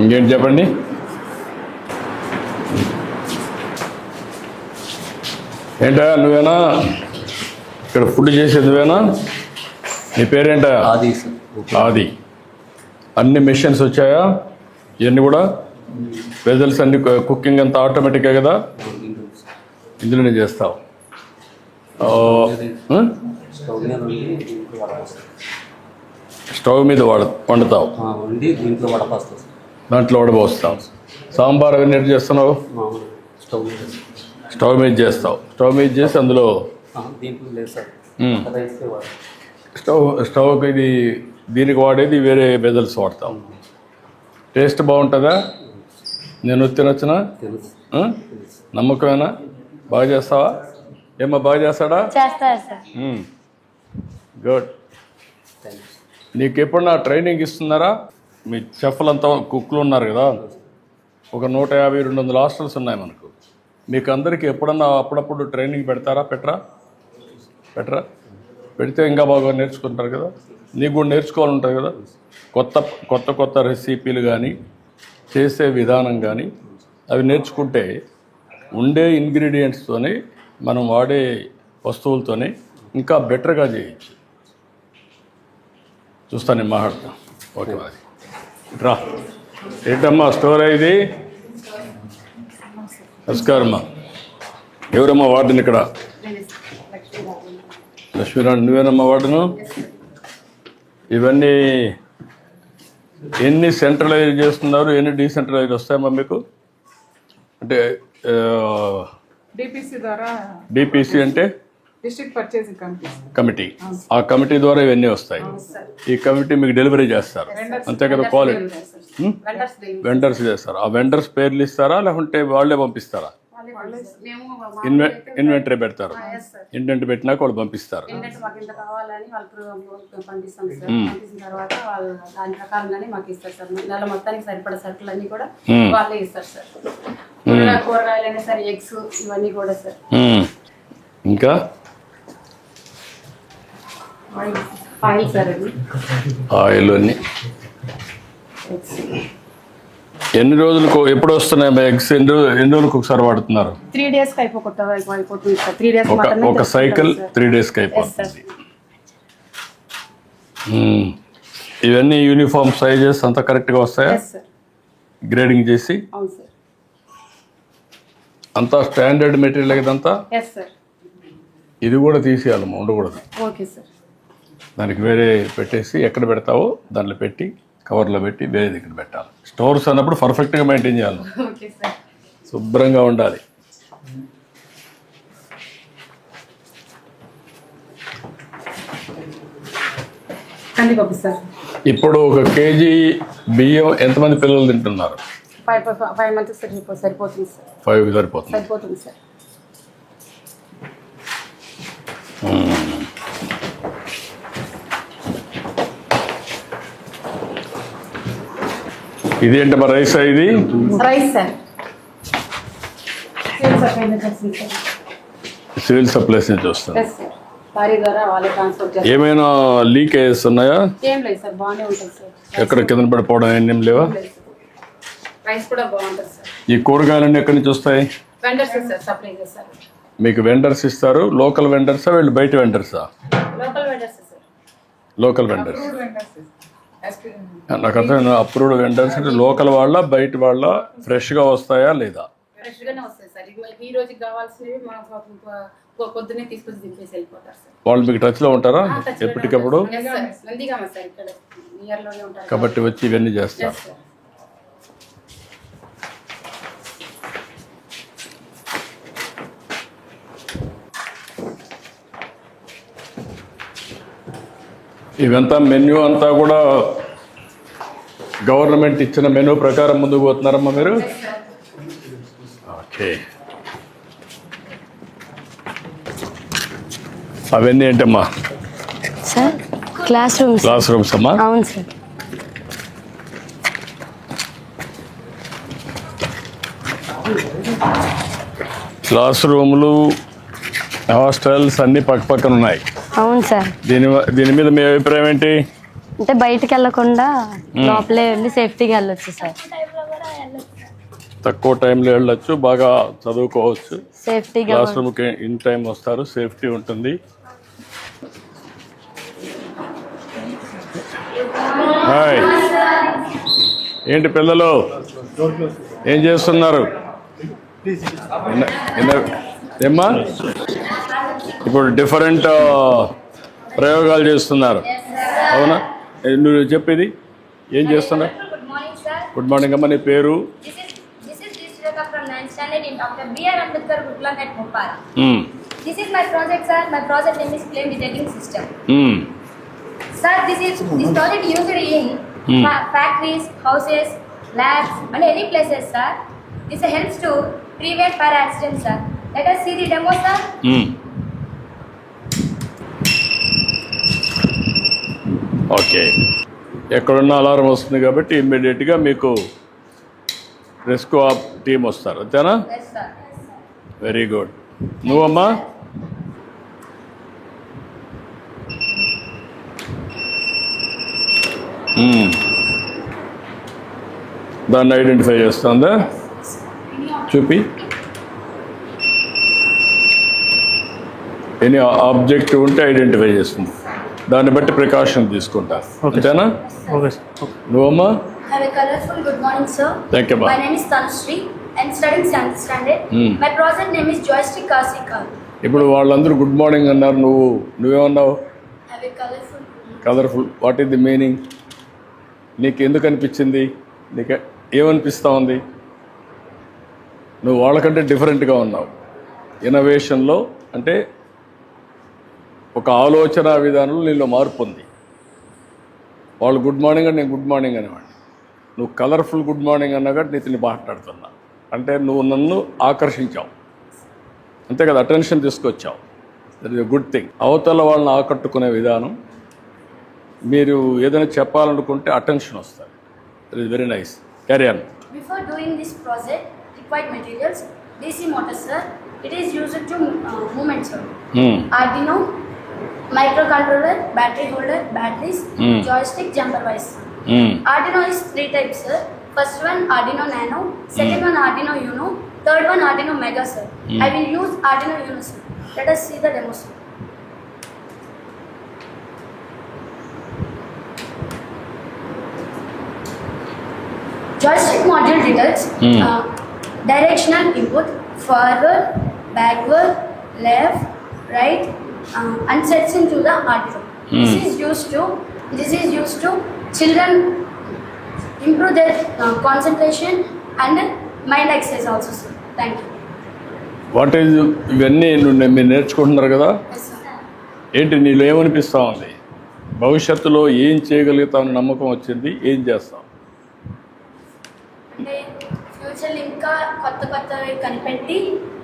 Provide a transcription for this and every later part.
ఇంకేంటి చెప్పండి? ఏంటా నువ్వేనా? ఇక్కడ ఫుడ్ చేసేది నువ్వేనా? నీ పేరేంటా ఆది ఆది. అన్ని మెషిన్స్ వచ్చాయా? ఇవన్నీ కూడా? వెజల్స్ అన్ని కుకింగ్ అంతా ఆటోమేటిక్గా కదా? ఇందులోనే చేస్తావు? స్టవ్ మీద వండి వండుతావు. దీంట్లో వడబోస్తావు సాంబార్ అవన్నీ ఎట్లా చేస్తున్నావు? స్టవ్ మీద. స్టవ్ మీద చేస్తావు. స్టవ్ మీద చేసి అందులో స్టవ్ స్టవ్కి ఇది దీనికి వాడేది వేరే వెజల్స్ వాడతాం. టేస్ట్ బాగుంటుందా? నేను తినొచ్చునా? నమ్మకమేనా? బాగా చేస్తావా? ఏమ్మా బాగా చేస్తాడా? గుడ్. నీకు ఎప్పుడన్నా ట్రైనింగ్ ఇస్తున్నారా? మీ చెఫ్లంతా కుక్లు ఉన్నారు కదా. ఒక నూట యాభై రెండు వందల హాస్టల్స్ ఉన్నాయి మనకు. మీకు అందరికీ ఎప్పుడన్నా అప్పుడప్పుడు ట్రైనింగ్ పెడతారా పెట్టరా పెట్టరా పెడితే ఇంకా బాగా నేర్చుకుంటారు కదా. నీకు కూడా నేర్చుకోవాలంటుంది కదా. కొత్త కొత్త కొత్త రెసిపీలు కానీ చేసే విధానం కానీ అవి నేర్చుకుంటే ఉండే ఇంగ్రీడియంట్స్తోనే మనం వాడే వస్తువులతోనే ఇంకా బెటర్గా చేయొచ్చు. చూస్తాను నేను ఓకే మరి. రా. ఏంటమ్మా స్టోర్ ఇది? నమస్కారమ్మా. ఎవరమ్మా వార్డుని ఇక్కడ? లక్ష్మీరాణి నువ్వేనమ్మా వార్డును? ఇవన్నీ ఎన్ని సెంట్రలైజ్ చేస్తున్నారు? ఎన్ని డీసెంట్రలైజ్ వస్తాయమ్మా మీకు? అంటే డిపిసి ద్వారా డిపిసి అంటే? District purchasing committee committee. ఆ కమిటీ ద్వారా ఇవన్నీ వస్తాయి. ఈ కమిటీ మీకు డెలివరీ చేస్తారు. అంతే కదా క్వాలిటీ వెండర్స్ చేస్తారు ఆ వెండర్స్ పేర్లు ఇస్తారా లేకుంటే వాళ్ళే పంపిస్తారా? ఇన్వె ఇన్వెంటరీ పెడతారు. ఇన్వెంటరీ పెట్టినాక వాళ్ళు పంపిస్తారు. కూడా సార్. మ్మ్. ఇంకా? ఆయిల్ అన్ని ఎన్ని రోజులకు ఎప్పుడు వస్తున్నాయి ఎగ్స్ ఎన్ని రోజు ఎన్ని రోజులకు ఒకసారి వాడుతున్నారు? త్రీ డేస్ అయిపోతుంది త్రీ ఒక సైకిల్ త్రీ డేస్కి అయిపోతుంది. మ్మ్. ఇవన్నీ యూనిఫామ్ సైజెస్ అంతా కరెక్ట్గా వస్తాయా? గ్రేడింగ్ చేసి? అంతా స్టాండర్డ్ మెటీరియల్ ఇదంతా? ఇది కూడా తీసేయాలమ్మా ఉండకూడదు ఓకే సార్ దానికి వేరే పెట్టేసి ఎక్కడ పెడతావో దాంట్లో పెట్టి కవర్లో పెట్టి వేరే దగ్గర పెట్టాలి. స్టోర్స్ అన్నప్పుడు పర్ఫెక్ట్గా మెయింటైన్ చేయాలి శుభ్రంగా ఉండాలి. ఇప్పుడు ఒక కేజీ బియ్యం ఎంతమంది పిల్లలు తింటున్నారు? ఫైవ్ మంత్స్ సరిపోతుంది సార్. ఫైవ్ సరిపోతుంది. సరిపోతుంది సార్. ఇదేంటి మరి రైస్ ఇది? సివిల్ సప్లైస్ నుంచి వస్తుంది. ట్రాన్స్ఫర్ చేస్తారు. ఏమైనా ఉంటుంది సార్. ఎక్కడ కింద పడిపోవడం ఏం లేవా? లేదు సార్. రైస్ కూడా బాగుంటుంది సార్. ఈ కూరగాయలన్నీ ఎక్కడి నుంచి వస్తాయి? మీకు వెండర్స్ ఇస్తారు. లోకల్ వెండర్సా వీళ్ళు బయట వెండర్సా లోకల్ వెండర్స్ నాకు అర్థం అప్రూవ్డ్ వెండర్స్ అంటే లోకల్ వాళ్ళ బయట వాళ్ళ ఫ్రెష్గా వస్తాయా లేదా? ఫ్రెష్ గానే వస్తాయి సార్. ఇవి ఈ రోజుకి కావాల్సినవి మా పొద్దున్నే తీసుకొచ్చి దింపేసి వెళ్ళిపోతారు సార్. వాళ్ళు మీకు టచ్లో ఉంటారా? ఎప్పటికప్పుడు? కాబట్టి వచ్చి ఇవన్నీ చేస్తారు. ఇవంతా మెన్యూ అంతా కూడా గవర్నమెంట్ ఇచ్చిన మెనూ ప్రకారం ముందుకు పోతున్నారమ్మా మీరు? ఓకే. అవన్నీ ఏంటమ్మా? Sir class rooms class rooms అమ్మా? అవును సార్ క్లాస్ రూములు హాస్టల్స్ అన్నీ పక్క పక్కన ఉన్నాయి. అవును సార్. దీని దీని మీద మీ అభిప్రాయం ఏంటి? అంటే బయటికి వెళ్ళకుండా లోపలే ఉండి సేఫ్టీగా వెళ్ళొచ్చు సార్. తక్కువ టైంలో వెళ్ళొచ్చు బాగా చదువుకోవచ్చు. సేఫ్టీగా క్లాస్ రూమ్కి ఇన్ టైం వస్తారు సేఫ్టీ ఉంటుంది. హాయ్. ఏంటి పిల్లలు? ఏం చేస్తున్నారు? ఏమ్మా? ఇప్పుడు డిఫరెంట్ ప్రయోగాలు చేస్తున్నారు అవునా నువ్వు చెప్పేది ఏం చేస్తున్నా గుడ్ మార్నింగ్ అమ్మ నీ పేరు This is my project, sir. My project name is Flame Detecting System. Mm. Sir, this is this project used in mm. factories, houses, labs, and any places, sir. This helps to prevent fire accidents, sir. Let us see the demo, sir. Mm. Okay. ఎక్కడున్న alarm వస్తుంది కాబట్టి ఇమ్మీడియట్గా మీకు rescue ఆప్ team వస్తారు. అంతేనా. Very good నువ్వమ్మా? మ్మ్. దాన్ని ఐడెంటిఫై చేస్తుందా? చూపి. ఎనీ ఆబ్జెక్ట్ ఉంటే ఐడెంటిఫై చేస్తుంది. దాన్ని బట్టి ప్రికాషన్ తీసుకుంటా. అంతేనా? నువ్వు అమ్మా a colourful good morning sir thank you my name is Tanushree and study in standard my present name is joystick కాసికా ఇప్పుడు వాళ్ళందరూ గుడ్ మార్నింగ్ అన్నారు. నువ్వు నువ్వేమన్నావు? Colourful what is the meaning నీకు ఎందుకు అనిపించింది? నీకు ఏమనిపిస్తూ ఉంది నువ్వు వాళ్ళకంటే డిఫరెంట్గా ఉన్నావు. ఇన్నోవేషన్లో అంటే ఒక ఆలోచన విధానంలో నీలో మార్పు ఉంది. వాళ్ళు గుడ్ మార్నింగ్ అంటే నేను గుడ్ మార్నింగ్ అనేవాడిని. నువ్వు కలర్ఫుల్ గుడ్ మార్నింగ్ అన్నా కానీ నీతిని మాట్లాడుతున్నా. అంటే నువ్వు నన్ను ఆకర్షించావు. అంతే కదా అటెన్షన్ తీసుకొచ్చావు. దట్ ఇస్ గుడ్ థింగ్ అవతల వాళ్ళని ఆకట్టుకునే విధానం మీరు ఏదైనా చెప్పాలనుకుంటే అటెన్షన్ వస్తుంది. That is very nice carry on Before doing this project, required materials, DC motor, sir. It is used to uh, movement, sir. Micro controller battery holder batteries joystick jumper wires Arduino is three types first one Arduino Nano second one Arduino Uno third one Arduino Mega sir I will use Arduino Uno sir let us see the demo sir joystick module details mm. uh, directional input forward backward left right uh, and sets into the Arduino. This Hmm. is used to this is used to children improve their uh, concentration and mind exercise also, sir. Thank you. What is ఇవన్నీ మీరు నేర్చుకుంటున్నారు కదా. ఏంటి నీలో ఏమనిపిస్తూ ఉంది భవిష్యత్తులో ఏం చేయగలుగుతామని నమ్మకం వచ్చింది ఏం చేస్తాం అంటే ఫ్యూచర్ ఇంకా కొత్త కొత్తవి కనిపెట్టి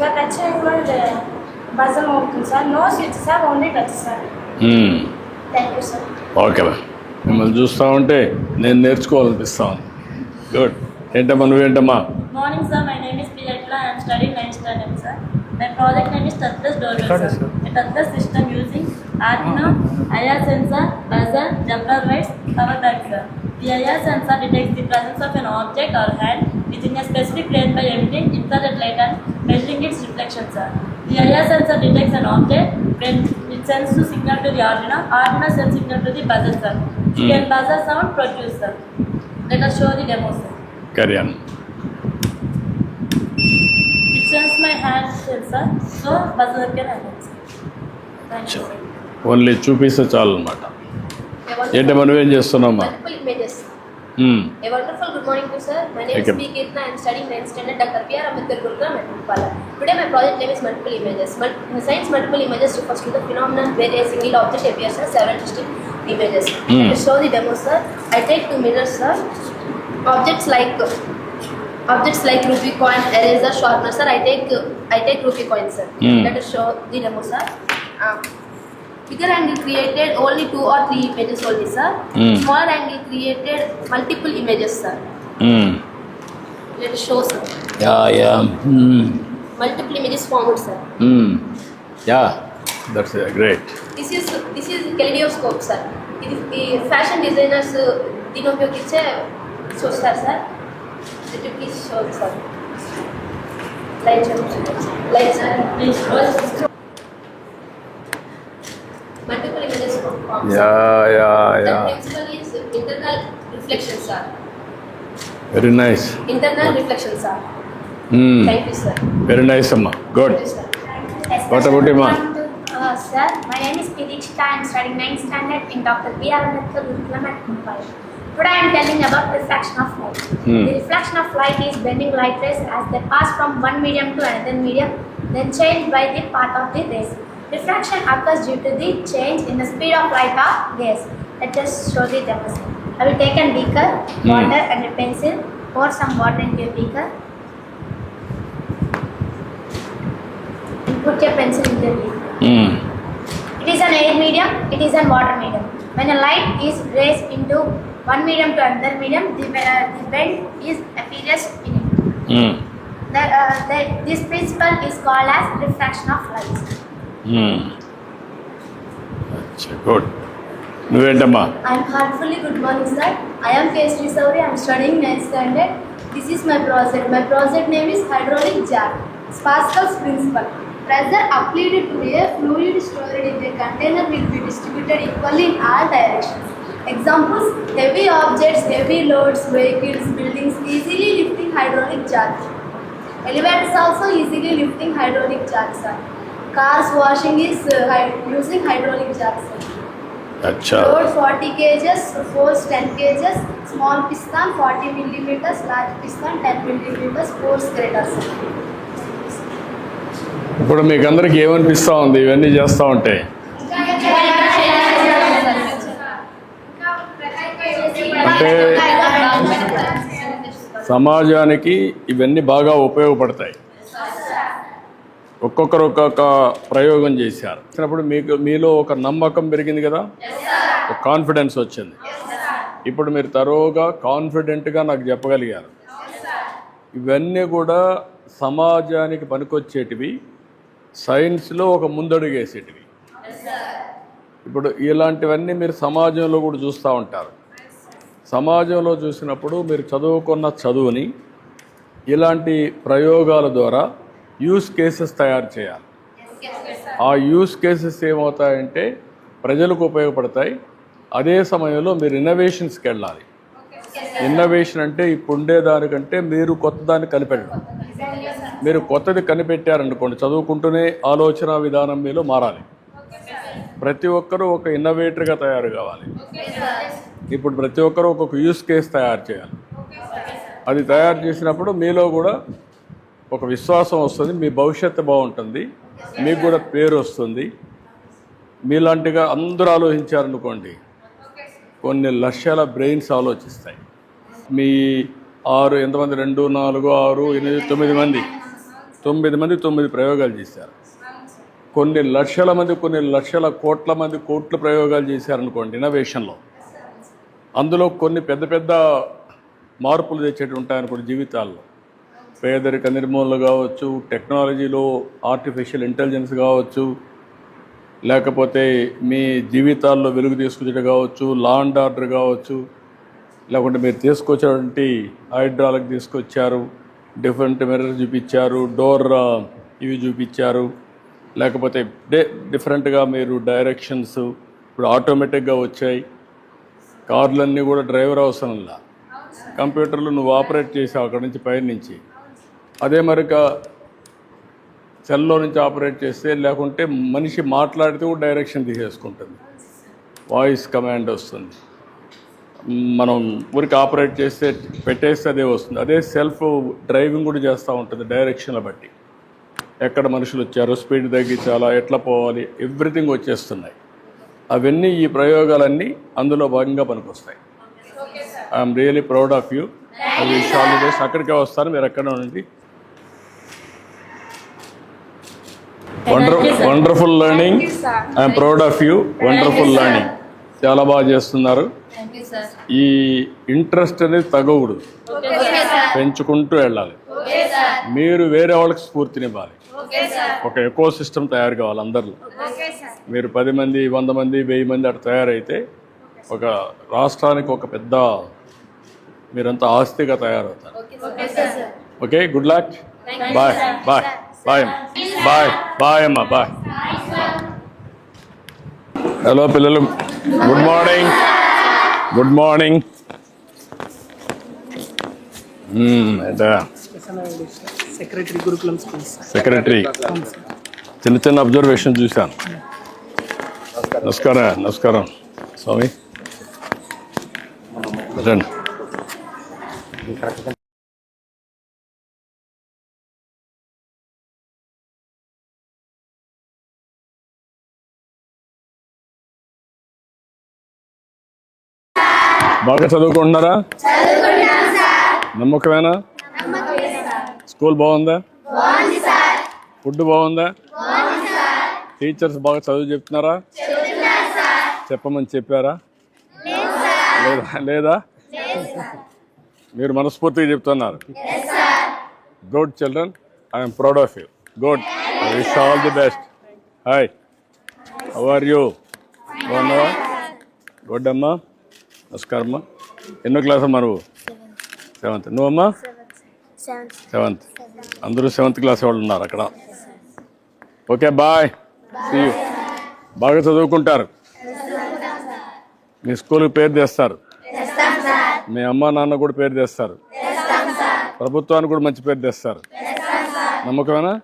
సార్ టచ్ కూడా buzzer sir no switch sir only touch sir okay sir మిమ్మల్ని చూస్తూ ఉంటే నేను నేర్చుకోవాలనిపిస్తా ఉంది గుడ్ ఏంటమ్మా నువ్వేంటమ్మా? Morning sir my name is పిల్లట్లా study nine standard sir my project name is touchless door touchless system using Arduino IR sensor buzzer jumper wires cover back sir the IR sensor detect the presence of an object or hand within a specific plane by emitting infrared light and measuring its reflection, sir. The IR sensor detects an object when it sends to signal to the Arduino. Arduino sends signal to the buzzer, sir. You can buzzer sound produce, sir. Let us show the demo, sir. Carry on It sends my hand sensor, so buzzer can happen. Thank you. sir. Only చూపిస్తే చాలు అనమాట A wonderful- ఏంటమ్మా నువ్వేం a wonderful good morning to sir my name is B कितना I am studying nine standard doctor P R Gurugram and Bhopal today my project name is multiple images multi science multiple images to first to the phenomenon where a single object appears in several distinct images to show the demo sir I take two mirrors sir objects like objects like ruby coin eraser sharpener sir I take I take ruby coin sir let us show the demo sir bigger angle created only two or three images only, sir. Hmm. Smaller angle created multiple images, sir. Hmm. Let us show, sir. Yeah yeah hmm. Multiple images formed, sir. Hmm. Yeah that's great this is this is kaleidoscope sir ఇది ఈ fashion designers దీని ఉపయోగించే చూస్తారు sir ఇది షోర్ sir light light sir multiple images yeah yeah yeah principle is internal reflection sir very nice internal reflection sir Hmm. Thank you sir very nice అమ్మా good sir What about you, ma'am? Uh, sir, my name is Kirikshita. I am studying 9th standard in Dr. B. R. Ambedkar Gurukulam at Mumbai. Today I am telling about refraction of light. Hmm. The reflection of light is bending light rays as they pass from one medium to another medium, then change by the path of the rays. Refraction occurs due to the change in the speed of light of gas. Let us show the demonstration. I will take a beaker, hmm. water mm. and a pencil, pour some water into your beaker. Put your pencil in the beaker. Mm. It is an air medium, it is an water medium. When a light is raised into one medium to another medium, the, uh, the bend is appears in it. Mm. The, uh, the, this principle is called as refraction of light. అచ్చా good నువ్వేంటమ్మా I am heartfully good morning, sir. I am K. Sauri. I am studying 9th standard. This is my project. My project name is hydraulic jar. Pascal's principle. Pressure applied to a fluid stored in a container will be distributed equally in all directions. Examples: heavy objects, heavy loads, vehicles, buildings easily lifting hydraulic charge Elevators also easily lifting hydraulic jars. Cars washing is uh, using hydraulic. Sir. అచ్చా Load 40 kgs, force 10 kgs, small piston 40 millimeters, large piston 10 millimeters, force greater. sir. ఇప్పుడు మీకు అందరికి ఏమనిపిస్తూ ఉంది ఇవన్నీ చేస్తూ ఉంటే అంటే సమాజానికి ఇవన్నీ బాగా ఉపయోగపడతాయి ఒక్కొక్కరు ఒక్కొక్క ప్రయోగం చేశారు. వచ్చినప్పుడు మీకు మీలో ఒక నమ్మకం పెరిగింది కదా? ఒక కాన్ఫిడెన్స్ వచ్చింది. ఇప్పుడు మీరు తరోగా కాన్ఫిడెంట్గా నాకు చెప్పగలిగారు. ఇవన్నీ కూడా సమాజానికి పనికొచ్చేటివి సైన్స్లో ఒక ముందడుగేసేటివి. ఇప్పుడు ఇలాంటివన్నీ మీరు సమాజంలో కూడా చూస్తూ ఉంటారు. సమాజంలో చూసినప్పుడు మీరు చదువుకున్న చదువుని ఇలాంటి ప్రయోగాల ద్వారా యూస్ కేసెస్ తయారు చేయాలి. ఆ యూస్ కేసెస్ ఏమవుతాయంటే ప్రజలకు ఉపయోగపడతాయి. అదే సమయంలో మీరు ఇన్నోవేషన్స్కి వెళ్ళాలి. ఇన్నోవేషన్ అంటే ఇప్పుడు ఉండేదానికంటే మీరు కొత్త దాన్ని కనిపెట్టడం. మీరు కొత్తది కనిపెట్టారనుకోండి చదువుకుంటూనే ఆలోచన విధానం మీలో మారాలి. ప్రతి ఒక్కరూ ఒక ఇన్నోవేటర్గా తయారు కావాలి. ఇప్పుడు ప్రతి ఒక్కరూ ఒక్కొక్క యూస్ కేస్ తయారు చేయాలి. అది తయారు చేసినప్పుడు మీలో కూడా ఒక విశ్వాసం వస్తుంది మీ భవిష్యత్తు బాగుంటుంది మీకు కూడా పేరు వస్తుంది. మీలాంటిగా అందరూ ఆలోచించారనుకోండి కొన్ని లక్షల బ్రెయిన్స్ ఆలోచిస్తాయి. మీ ఆరు ఎంతమంది? రెండు నాలుగు ఆరు ఎనిమిది తొమ్మిది మంది. తొమ్మిది మంది తొమ్మిది ప్రయోగాలు చేశారు. కొన్ని లక్షల మంది కొన్ని లక్షల కోట్ల మంది కోట్ల ప్రయోగాలు చేశారనుకోండి ఇన్నోవేషన్లో. అందులో కొన్ని పెద్ద పెద్ద మార్పులు తెచ్చేటి ఉంటాయనుకోండి జీవితాల్లో. పేదరిక నిర్మూలన కావచ్చు టెక్నాలజీలో ఆర్టిఫిషియల్ ఇంటెలిజెన్స్ కావచ్చు లేకపోతే మీ జీవితాల్లో వెలుగు తీసుకొచ్చేది కావచ్చు లా అండ్ ఆర్డర్ కావచ్చు లేకుంటే మీరు తీసుకొచ్చేటువంటి హైడ్రాలకు తీసుకొచ్చారు డిఫరెంట్ మిర్రర్ చూపించారు డోర్ ఆ, ఇవి చూపించారు లేకపోతే డే డిఫరెంట్గా మీరు డైరెక్షన్స్ ఇప్పుడు ఆటోమేటిక్గా వచ్చాయి. కార్లన్నీ కూడా డ్రైవర్ అవసరంలా. కంప్యూటర్లో నువ్వు ఆపరేట్ చేసావు అక్కడ నుంచి పైన నుంచి అదే మరిక సెల్లో నుంచి ఆపరేట్ చేస్తే లేకుంటే మనిషి మాట్లాడితే కూడా డైరెక్షన్ తీసేసుకుంటుంది. వాయిస్ కమాండ్ వస్తుంది. మనం ఊరికి ఆపరేట్ చేస్తే పెట్టేస్తే అదే వస్తుంది. అదే సెల్ఫ్ డ్రైవింగ్ కూడా చేస్తూ ఉంటుంది డైరెక్షన్ల బట్టి. ఎక్కడ మనుషులు వచ్చారు స్పీడ్ తగ్గించాలా ఎట్లా పోవాలి ఎవ్రీథింగ్ వచ్చేస్తున్నాయి. అవన్నీ ఈ ప్రయోగాలన్నీ అందులో భాగంగా పనికొస్తాయి. I'm really proud of you. అవి విష్ ఆల్ ది బెస్ట్. అక్కడికే వస్తాను. మీరు ఎక్కడ ఉండండి. Wonderful learning I'm proud of you wonderful learning చాలా బాగా చేస్తున్నారు. ఈ ఇంట్రెస్ట్ అనేది తగ్గకూడదు. పెంచుకుంటూ వెళ్ళాలి. మీరు వేరే వాళ్ళకి స్ఫూర్తినివ్వాలి. ఒక ఎకో సిస్టమ్ తయారు కావాలి అందరిలో. మీరు పది మంది వంద మంది వెయ్యి మంది అట్లా తయారైతే ఒక రాష్ట్రానికి ఒక పెద్ద మీరంతా ఆస్తిగా తయారవుతారు. Okay good luck bye bye bye bye bye అమ్మా బాయ్ హలో పిల్లలు. Good morning good morning secretary గురుకులం సెక్రటరీ చిన్న చిన్న అబ్జర్వేషన్ చూశాను. నమస్కారం నమస్కారం. స్వామి. రండి. బాగా చదువుకుంటున్నారా? నమ్మకమేనా? స్కూల్ బాగుందా? ఫుడ్ బాగుందా? టీచర్స్ బాగా చదువు చెప్తున్నారా? చెప్పమని చెప్పారా? లేదా లేదా? మీరు మనస్ఫూర్తిగా చెప్తున్నారు. Good children I'm proud of you good wish all the best hi how are you బాగున్నావా? గుడ్ అమ్మా. నమస్కారం అమ్మా ఎన్నో క్లాస్ అమ్మా నువ్వు? సెవెంత్. నువ్వమ్మా? సెవెంత్. అందరూ సెవెంత్ క్లాస్ వాళ్ళు ఉన్నారు అక్కడ. Okay bye. బాగా చదువుకుంటారు. మీ స్కూల్కి పేరు తెస్తారు. మీ అమ్మ నాన్న కూడా పేరు తెస్తారు. ప్రభుత్వానికి కూడా మంచి పేరు తెస్తారు. నమ్మకమేనా?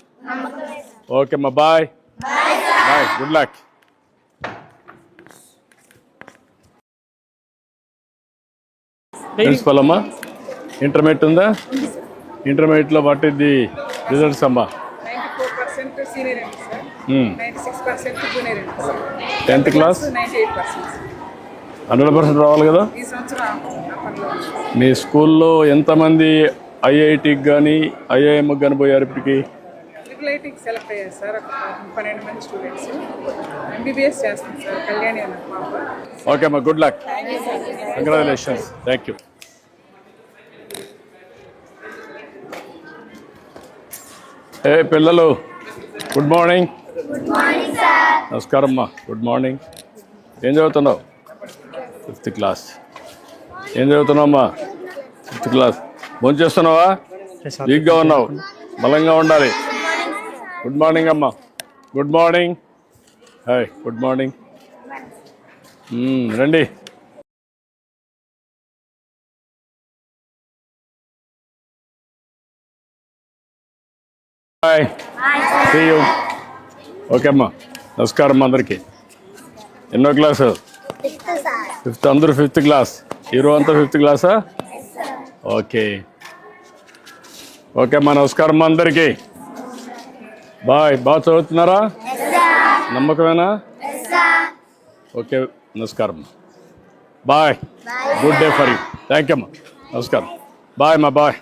ఓకే అమ్మా bye. Bye good luck principal అమ్మా ఇంటర్మీడియట్ ఉందా? ఇంటర్మీడియట్లో వాట్ ఇది రిజల్ట్స్ అమ్మా? టెన్త్ క్లాస్ హండ్రెడ్ పర్సెంట్ రావాలి కదా? మీ స్కూల్లో ఎంతమంది ఐఐటికి కానీ ఐఐఎంకి కానీ పోయారు ఇప్పటికి? ట్రిపుల్ ఐటీకి సెలెక్ట్ అయ్యారు సార్ ఒక పన్నెండు మంది స్టూడెంట్స్ ఎంబీబీఎస్ చేస్తాం సార్ కళ్యాణి అన్న పాప. ఓకే అమ్మా good luck congratulations thank you ఏ పిల్లలు గుడ్ మార్నింగ్ నమస్కారం అమ్మా గుడ్ మార్నింగ్ ఏం చదువుతున్నావు? ఫిఫ్త్ క్లాస్ ఏం చదువుతున్నావు అమ్మా ఫిఫ్త్ క్లాస్ భోజనం చేస్తున్నావా? వీక్గా ఉన్నావు. బలంగా ఉండాలి. గుడ్ మార్నింగ్ అమ్మా. Good morning hi good morning రండి. హాయ్ సీయూ ఓకే అమ్మా. నమస్కారం అందరికీ. ఎన్నో క్లాసు? ఫిఫ్త్ అందరూ ఫిఫ్త్ క్లాస్ హీరో అంతా ఫిఫ్త్ క్లాసా ఓకే ఓకే అమ్మా. నమస్కారం అందరికీ. బాయ్ బాగా చదువుతున్నారా? నమ్మకమేనా? ఓకే నమస్కారం. Bye good day for you thank you అమ్మా. నమస్కారం. బాయ్ అమ్మా. బాయ్